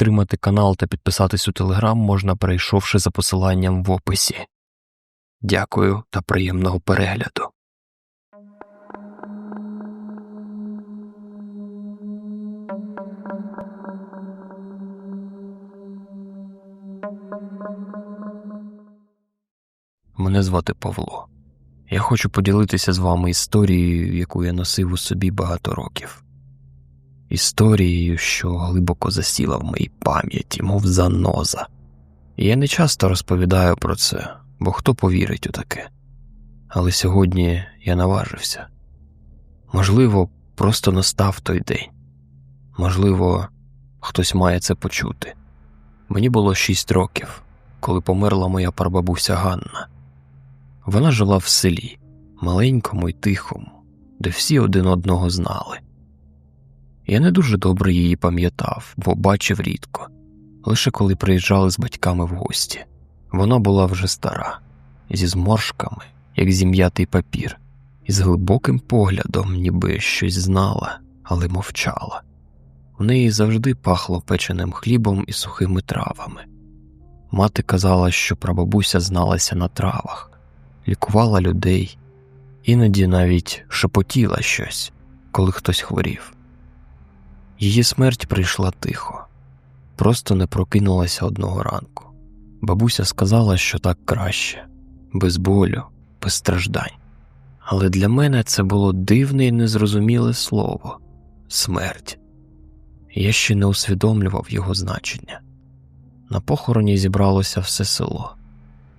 підтримати канал та підписатись у телеграм можна, перейшовши за посиланням в описі. Дякую та приємного перегляду. Мене звати Павло. Я хочу поділитися з вами історією, яку я носив у собі багато років. Історією, що глибоко засіла в моїй пам'яті, мов заноза. І я не часто розповідаю про це, бо хто повірить у таке. Але сьогодні я наважився. Можливо, просто настав той день. Можливо, хтось має це почути. Мені було шість років, коли померла моя прабабуся Ганна. Вона жила в селі, маленькому й тихому, де всі один одного знали. Я не дуже добре її пам'ятав, бо бачив рідко, лише коли приїжджали з батьками в гості. Вона була вже стара, зі зморшками, як зім'ятий папір, і з глибоким поглядом, ніби щось знала, але мовчала. В неї завжди пахло печеним хлібом і сухими травами. Мати казала, що прабабуся зналася на травах лікувала людей, іноді навіть шепотіла щось, коли хтось хворів. Її смерть прийшла тихо, просто не прокинулася одного ранку. Бабуся сказала, що так краще, без болю, без страждань. Але для мене це було дивне і незрозуміле слово смерть. Я ще не усвідомлював його значення. На похороні зібралося все село.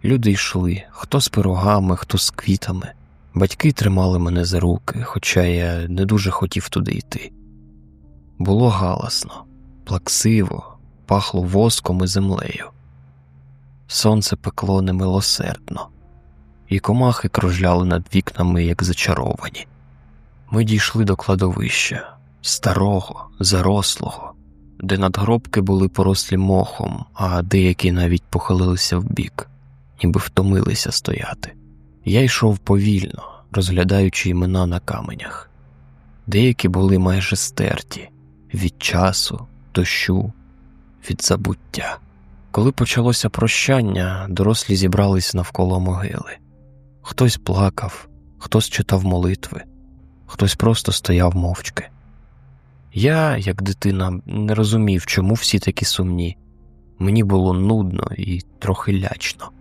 Люди йшли хто з пирогами, хто з квітами. Батьки тримали мене за руки, хоча я не дуже хотів туди йти. Було галасно, плаксиво, пахло воском і землею. Сонце пекло немилосердно, і комахи кружляли над вікнами, як зачаровані. Ми дійшли до кладовища, старого, зарослого, де надгробки були порослі мохом, а деякі навіть похилилися вбік ніби втомилися стояти. Я йшов повільно, розглядаючи імена на каменях. Деякі були майже стерті від часу, дощу, від забуття. Коли почалося прощання, дорослі зібрались навколо могили. Хтось плакав, хтось читав молитви, хтось просто стояв мовчки. Я, як дитина, не розумів, чому всі такі сумні. Мені було нудно і трохи лячно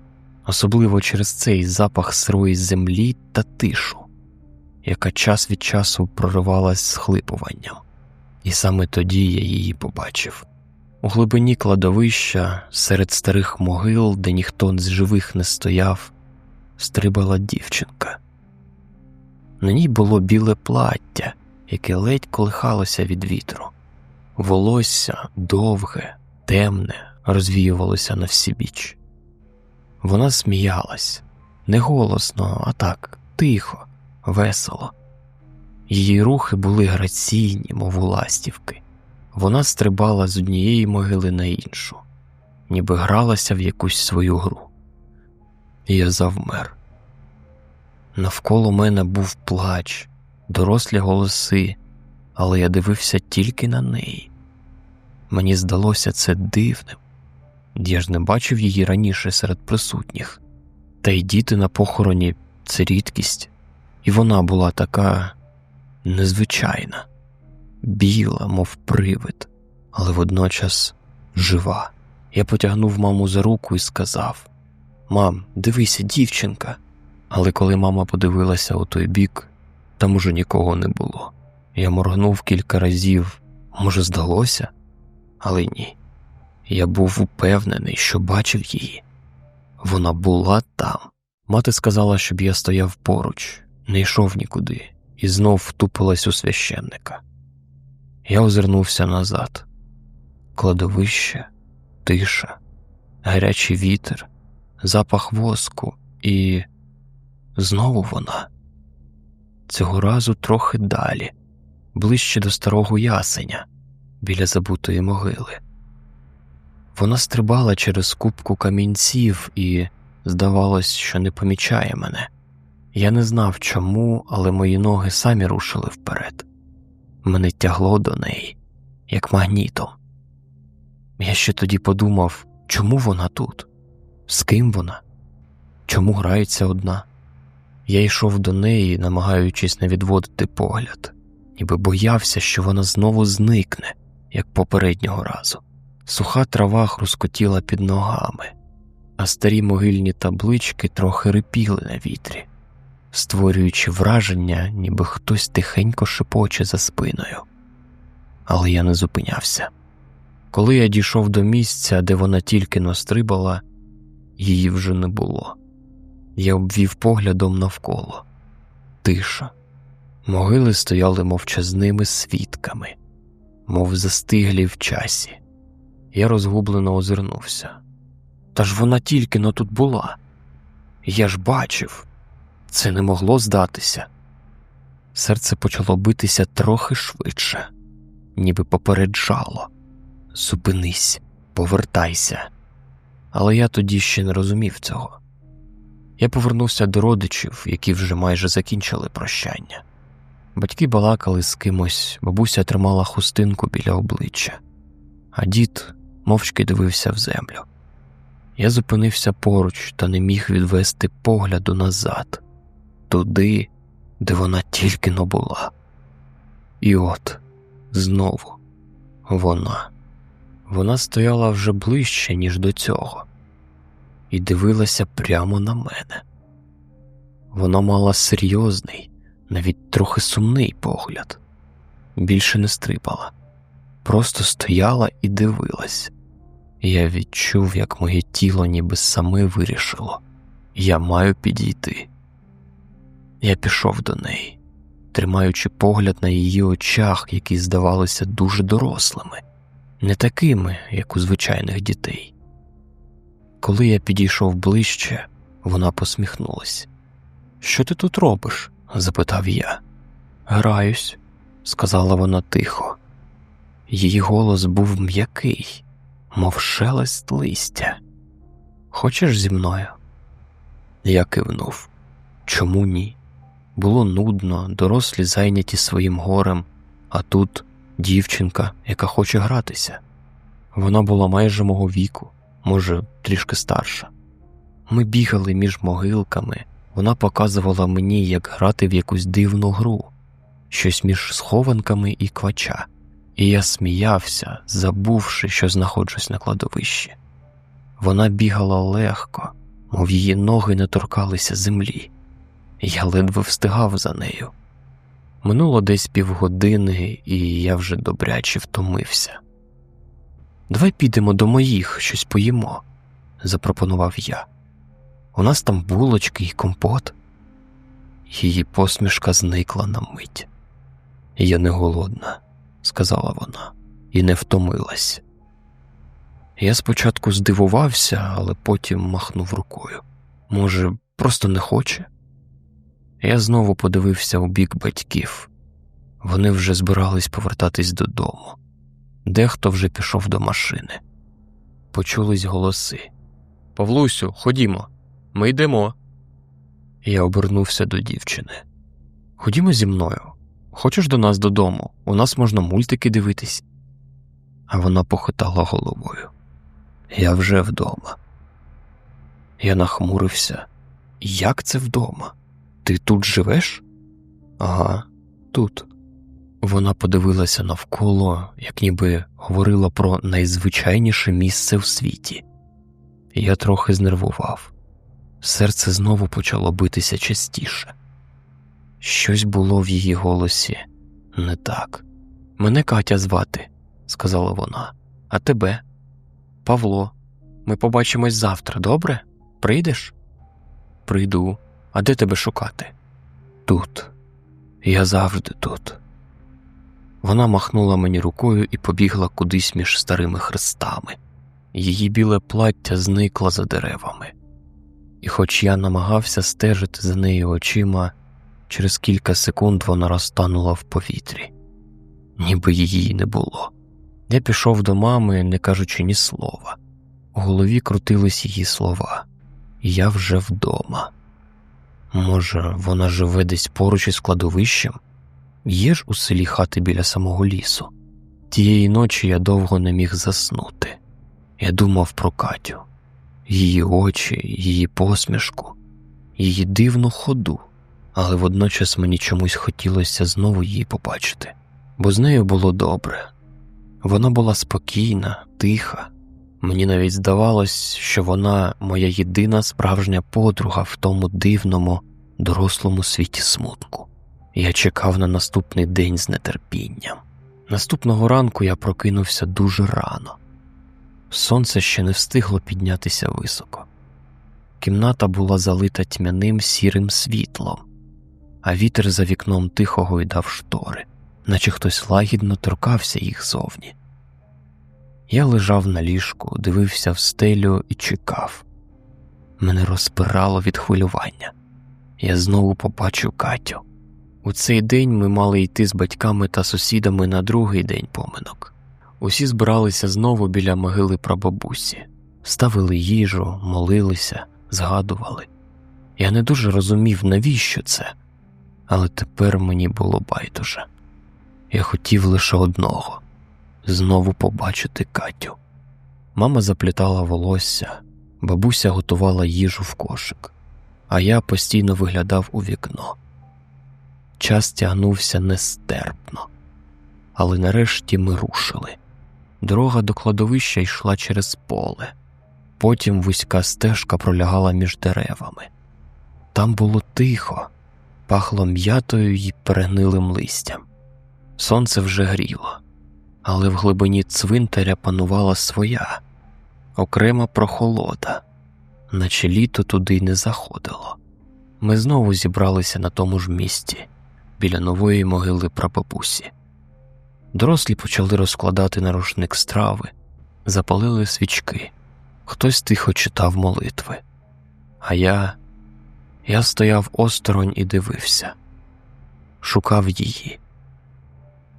особливо через цей запах сирої землі та тишу, яка час від часу проривалась схлипуванням, і саме тоді я її побачив. У глибині кладовища, серед старих могил, де ніхто з живих не стояв, стрибала дівчинка. На ній було біле плаття, яке ледь колихалося від вітру. Волосся довге, темне, розвіювалося на всі біч. Вона сміялась не голосно, а так, тихо, весело. Її рухи були граційні, мов у ластівки. Вона стрибала з однієї могили на іншу, ніби гралася в якусь свою гру. Я завмер. Навколо мене був плач, дорослі голоси, але я дивився тільки на неї. Мені здалося це дивним, я ж не бачив її раніше серед присутніх, та й діти на похороні це рідкість, і вона була така незвичайна, біла, мов привид, але водночас жива. Я потягнув маму за руку і сказав: Мам, дивися, дівчинка. Але коли мама подивилася у той бік, там уже нікого не було. Я моргнув кілька разів, може, здалося, але ні. Я був упевнений, що бачив її. Вона була там. Мати сказала, щоб я стояв поруч, не йшов нікуди, і знов втупилась у священника. Я озирнувся назад. Кладовище, тиша, гарячий вітер, запах воску, і знову вона. Цього разу трохи далі, ближче до старого ясеня, біля забутої могили. Вона стрибала через кубку камінців і, здавалось, що не помічає мене. Я не знав чому, але мої ноги самі рушили вперед. Мене тягло до неї, як магнітом. Я ще тоді подумав, чому вона тут? З ким вона? Чому грається одна? Я йшов до неї, намагаючись не відводити погляд, ніби боявся, що вона знову зникне, як попереднього разу. Суха трава хрускотіла під ногами, а старі могильні таблички трохи рипіли на вітрі, створюючи враження, ніби хтось тихенько шепоче за спиною. Але я не зупинявся. Коли я дійшов до місця, де вона тільки настрибала, її вже не було. Я обвів поглядом навколо. Тиша. Могили стояли мовчазними свідками, мов застиглі в часі. Я розгублено озирнувся. Та ж вона тільки но тут була. Я ж бачив, це не могло здатися. Серце почало битися трохи швидше, ніби попереджало. Зупинись, повертайся. Але я тоді ще не розумів цього. Я повернувся до родичів, які вже майже закінчили прощання. Батьки балакали з кимось, бабуся тримала хустинку біля обличчя, а дід мовчки дивився в землю. Я зупинився поруч та не міг відвести погляду назад, туди, де вона тільки но була. І от знову вона. Вона стояла вже ближче, ніж до цього, і дивилася прямо на мене. Вона мала серйозний, навіть трохи сумний погляд, більше не стрибала, просто стояла і дивилась. Я відчув, як моє тіло ніби саме вирішило, я маю підійти. Я пішов до неї, тримаючи погляд на її очах, які здавалися дуже дорослими не такими, як у звичайних дітей. Коли я підійшов ближче, вона посміхнулась. Що ти тут робиш? запитав я. Граюсь, сказала вона тихо. Її голос був м'який, мов шелест листя. Хочеш зі мною? Я кивнув. Чому ні? Було нудно, дорослі зайняті своїм горем, а тут дівчинка, яка хоче гратися. Вона була майже мого віку, може, трішки старша. Ми бігали між могилками, вона показувала мені, як грати в якусь дивну гру, щось між схованками і квача, і я сміявся, забувши, що знаходжусь на кладовищі. Вона бігала легко, мов її ноги не торкалися землі, я ледве встигав за нею. Минуло десь півгодини, і я вже добряче втомився. Давай підемо до моїх, щось поїмо, запропонував я. У нас там булочки і компот. Її посмішка зникла на мить. Я не голодна, сказала вона, і не втомилась. Я спочатку здивувався, але потім махнув рукою. Може, просто не хоче? Я знову подивився у бік батьків. Вони вже збирались повертатись додому. Дехто вже пішов до машини. Почулись голоси. Павлусю, ходімо, ми йдемо. Я обернувся до дівчини. Ходімо зі мною. Хочеш до нас додому? У нас можна мультики дивитись. А вона похитала головою. Я вже вдома. Я нахмурився. Як це вдома? Ти тут живеш? Ага, тут. Вона подивилася навколо, як ніби говорила про найзвичайніше місце в світі. Я трохи знервував. Серце знову почало битися частіше. Щось було в її голосі не так. Мене Катя звати, сказала вона, а тебе, Павло, ми побачимось завтра, добре? Прийдеш? Прийду. А де тебе шукати? Тут. Я завжди тут. Вона махнула мені рукою і побігла кудись між старими хрестами. Її біле плаття зникло за деревами, і, хоч я намагався стежити за нею очима, через кілька секунд вона розтанула в повітрі, ніби її не було. Я пішов до мами, не кажучи ні слова. У голові крутились її слова, я вже вдома. Може, вона живе десь поруч із кладовищем? Є ж у селі хати біля самого лісу. Тієї ночі я довго не міг заснути. Я думав про Катю, її очі, її посмішку, її дивну ходу, але водночас мені чомусь хотілося знову її побачити, бо з нею було добре. Вона була спокійна, тиха. Мені навіть здавалось, що вона моя єдина справжня подруга в тому дивному, дорослому світі смутку. Я чекав на наступний день з нетерпінням. Наступного ранку я прокинувся дуже рано. Сонце ще не встигло піднятися високо. Кімната була залита тьмяним сірим світлом, а вітер за вікном тихо гойдав штори, наче хтось лагідно торкався їх зовні. Я лежав на ліжку, дивився в стелю і чекав. Мене розпирало від хвилювання. Я знову побачу Катю. У цей день ми мали йти з батьками та сусідами на другий день поминок. Усі збиралися знову біля могили прабабусі, ставили їжу, молилися, згадували. Я не дуже розумів, навіщо це, але тепер мені було байдуже. Я хотів лише одного знову побачити Катю. Мама заплітала волосся, бабуся готувала їжу в кошик, а я постійно виглядав у вікно. Час тягнувся нестерпно, але нарешті ми рушили. Дорога до кладовища йшла через поле, потім вузька стежка пролягала між деревами. Там було тихо, пахло м'ятою й перегнилим листям. Сонце вже гріло, але в глибині цвинтаря панувала своя, окрема прохолода, наче літо туди не заходило. Ми знову зібралися на тому ж місці, біля нової могили прабабусі. Дорослі почали розкладати на рушник страви, запалили свічки, хтось тихо читав молитви. А я я стояв осторонь і дивився, шукав її.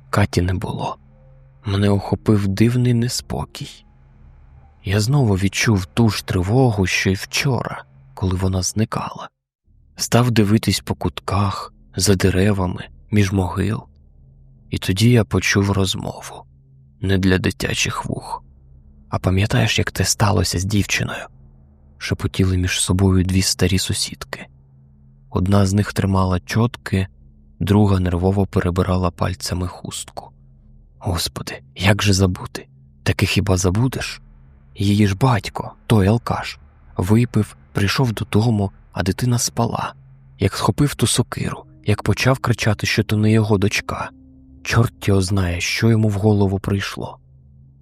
Каті не було. Мене охопив дивний неспокій. Я знову відчув ту ж тривогу, що й вчора, коли вона зникала, став дивитись по кутках, за деревами, між могил. І тоді я почув розмову не для дитячих вух. А пам'ятаєш, як це сталося з дівчиною? шепотіли між собою дві старі сусідки. Одна з них тримала чотки, друга нервово перебирала пальцями хустку. Господи, як же забути? Таки хіба забудеш? Її ж батько, той алкаш, випив, прийшов додому, а дитина спала, як схопив ту сокиру, як почав кричати, що то не його дочка. Чорт його знає, що йому в голову прийшло.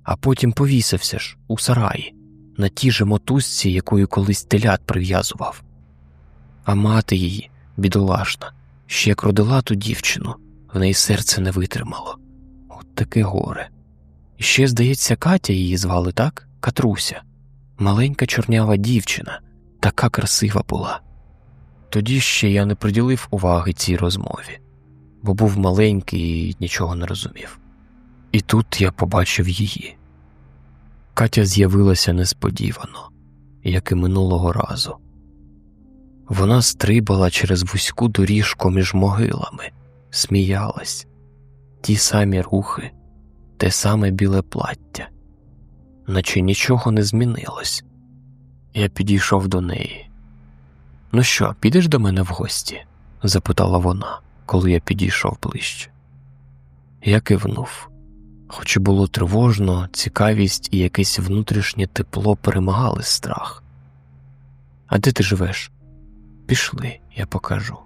А потім повісився ж у сараї, на тій же мотузці, якою колись телят прив'язував. А мати її, бідолашна, ще як родила ту дівчину, в неї серце не витримало. Таке горе. І ще, здається, Катя її звали так, Катруся, маленька чорнява дівчина, така красива була. Тоді ще я не приділив уваги цій розмові бо був маленький і нічого не розумів. І тут я побачив її. Катя з'явилася несподівано, як і минулого разу. Вона стрибала через вузьку доріжку між могилами, сміялась, ті самі рухи, те саме біле плаття, наче нічого не змінилось. Я підійшов до неї. Ну що, підеш до мене в гості? запитала вона коли я підійшов ближче. Я кивнув, хоч і було тривожно, цікавість і якесь внутрішнє тепло перемагали страх. А де ти живеш? Пішли, я покажу.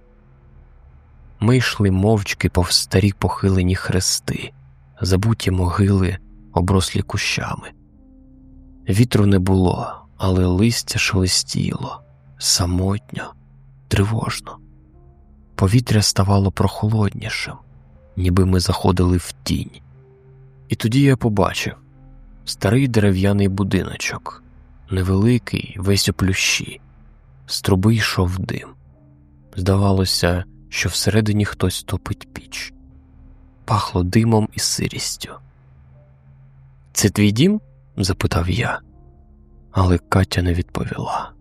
Ми йшли мовчки повз старі похилені хрести, забуті могили, оброслі кущами. Вітру не було, але листя шелестіло, самотньо, тривожно. Повітря ставало прохолоднішим, ніби ми заходили в тінь. І тоді я побачив старий дерев'яний будиночок, невеликий, весь у плющі, з труби йшов дим. Здавалося, що всередині хтось топить піч, пахло димом і сирістю. Це твій дім? запитав я, але Катя не відповіла.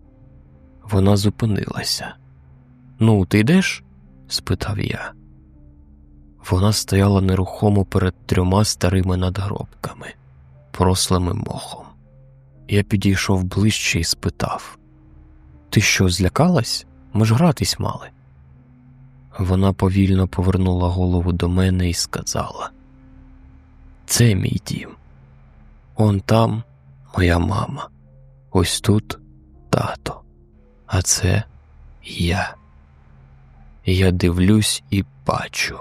Вона зупинилася. Ну, ти йдеш? спитав я. Вона стояла нерухомо перед трьома старими надгробками, порослими мохом. Я підійшов ближче і спитав Ти що, злякалась? Ми ж гратись мали. Вона повільно повернула голову до мене і сказала: Це мій дім. Он там моя мама, ось тут тато, а це я. Я дивлюсь і бачу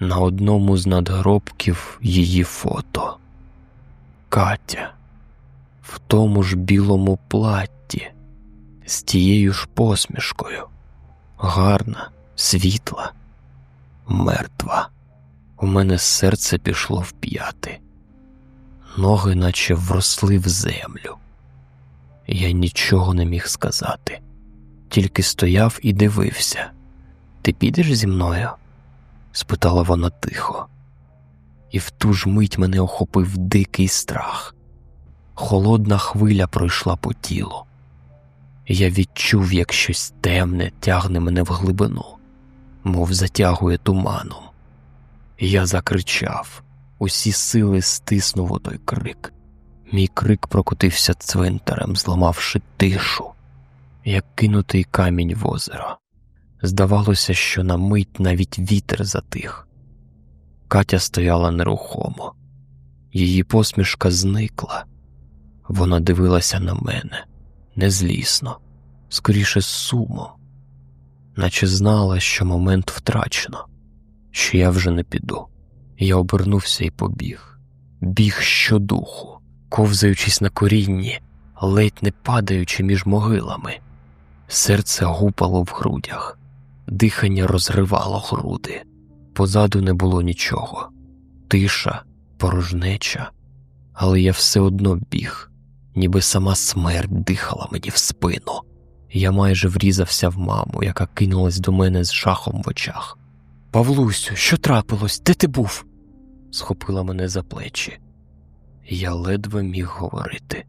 на одному з надгробків її фото. Катя в тому ж білому платті, з тією ж посмішкою, гарна, світла, мертва. У мене серце пішло в п'яти, ноги наче вросли в землю. Я нічого не міг сказати, тільки стояв і дивився. Ти підеш зі мною? спитала вона тихо, і в ту ж мить мене охопив дикий страх. Холодна хвиля пройшла по тілу. Я відчув, як щось темне тягне мене в глибину, мов затягує туманом. Я закричав, усі сили стиснув той крик. Мій крик прокотився цвинтарем, зламавши тишу, як кинутий камінь в озеро. Здавалося, що на мить навіть вітер затих. Катя стояла нерухомо, її посмішка зникла. Вона дивилася на мене незлісно, скоріше з сумом, наче знала, що момент втрачено, що я вже не піду. Я обернувся і побіг, біг щодуху, ковзаючись на корінні, ледь не падаючи між могилами. Серце гупало в грудях, дихання розривало груди. Позаду не було нічого, тиша, порожнеча, але я все одно біг, ніби сама смерть дихала мені в спину. Я майже врізався в маму, яка кинулась до мене з жахом в очах. Павлусю, що трапилось? Де ти був? схопила мене за плечі. Я ледве міг говорити,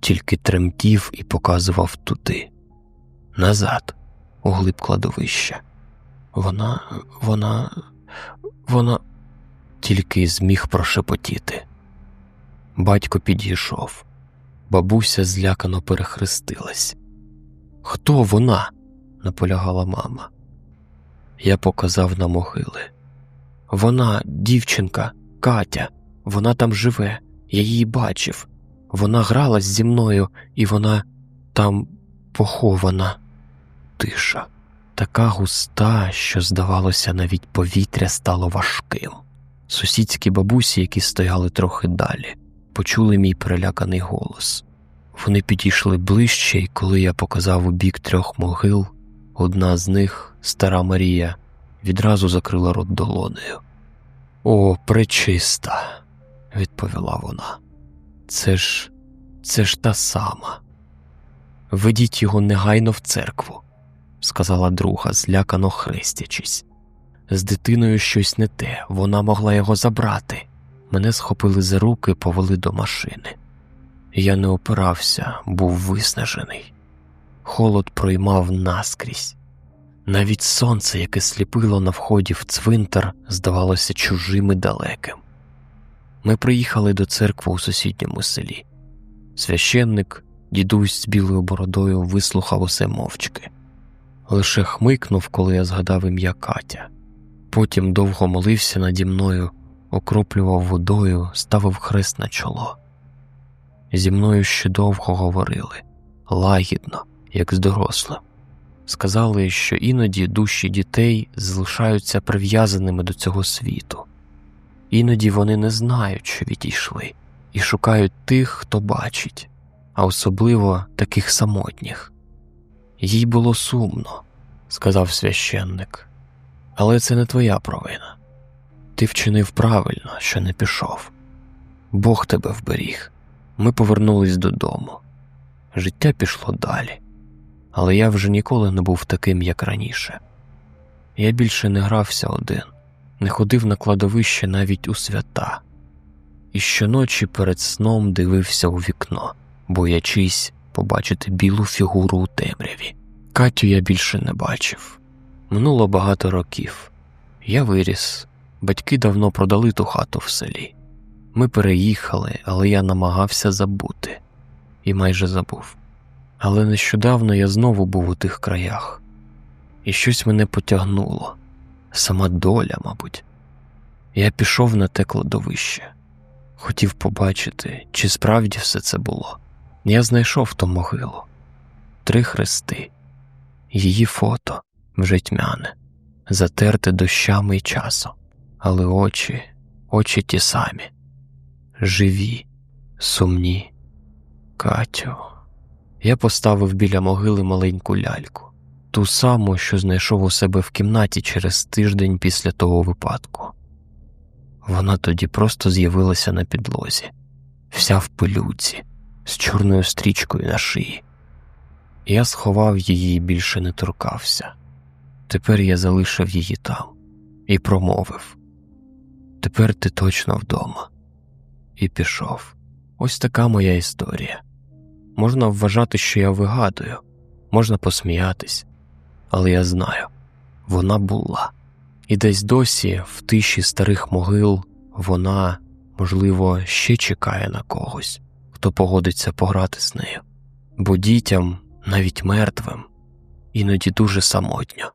тільки тремтів і показував туди, назад, у глиб кладовища. Вона, вона, вона тільки зміг прошепотіти. Батько підійшов, бабуся злякано перехрестилась. Хто вона? наполягала мама. Я показав на могили. Вона, дівчинка, Катя, вона там живе, я її бачив. Вона гралась зі мною, і вона там похована. Тиша, така густа, що, здавалося, навіть повітря стало важким. Сусідські бабусі, які стояли трохи далі, почули мій переляканий голос. Вони підійшли ближче, і коли я показав у бік трьох могил, одна з них, стара Марія, відразу закрила рот долонею. О, пречиста, відповіла вона. Це ж, це ж та сама. Ведіть його негайно в церкву, сказала друга, злякано хрестячись. З дитиною щось не те, вона могла його забрати. Мене схопили за руки, повели до машини. Я не опирався, був виснажений. Холод проймав наскрізь. Навіть сонце, яке сліпило на вході в цвинтар, здавалося чужим і далеким. Ми приїхали до церкви у сусідньому селі. Священник, дідусь з білою бородою, вислухав усе мовчки, лише хмикнув, коли я згадав ім'я Катя. Потім довго молився наді мною, окроплював водою, ставив хрест на чоло. Зі мною ще довго говорили, лагідно, як з дорослим. Сказали, що іноді душі дітей залишаються прив'язаними до цього світу, іноді вони не знають, що відійшли, і шукають тих, хто бачить, а особливо таких самотніх. Їй було сумно, сказав священник, але це не твоя провина. Ти вчинив правильно, що не пішов. Бог тебе вберіг. Ми повернулись додому. Життя пішло далі, але я вже ніколи не був таким, як раніше. Я більше не грався один, не ходив на кладовище навіть у свята, і щоночі перед сном дивився у вікно, боячись побачити білу фігуру у темряві. Катю я більше не бачив. Минуло багато років. Я виріс, батьки давно продали ту хату в селі. Ми переїхали, але я намагався забути. і майже забув. Але нещодавно я знову був у тих краях, і щось мене потягнуло, сама доля, мабуть. Я пішов на те кладовище, хотів побачити, чи справді все це було. Я знайшов ту могилу, три хрести, її фото. Вже тьмяне, затерте дощами й часом, але очі, очі ті самі, живі, сумні. Катю. Я поставив біля могили маленьку ляльку, ту саму, що знайшов у себе в кімнаті через тиждень після того випадку. Вона тоді просто з'явилася на підлозі, вся в пилюці, з чорною стрічкою на шиї. Я сховав її і більше не торкався. Тепер я залишив її там і промовив Тепер ти точно вдома. І пішов. Ось така моя історія. Можна вважати, що я вигадую, можна посміятись, але я знаю, вона була. І десь досі, в тиші старих могил, вона, можливо, ще чекає на когось, хто погодиться пограти з нею, бо дітям, навіть мертвим, іноді дуже самотньо.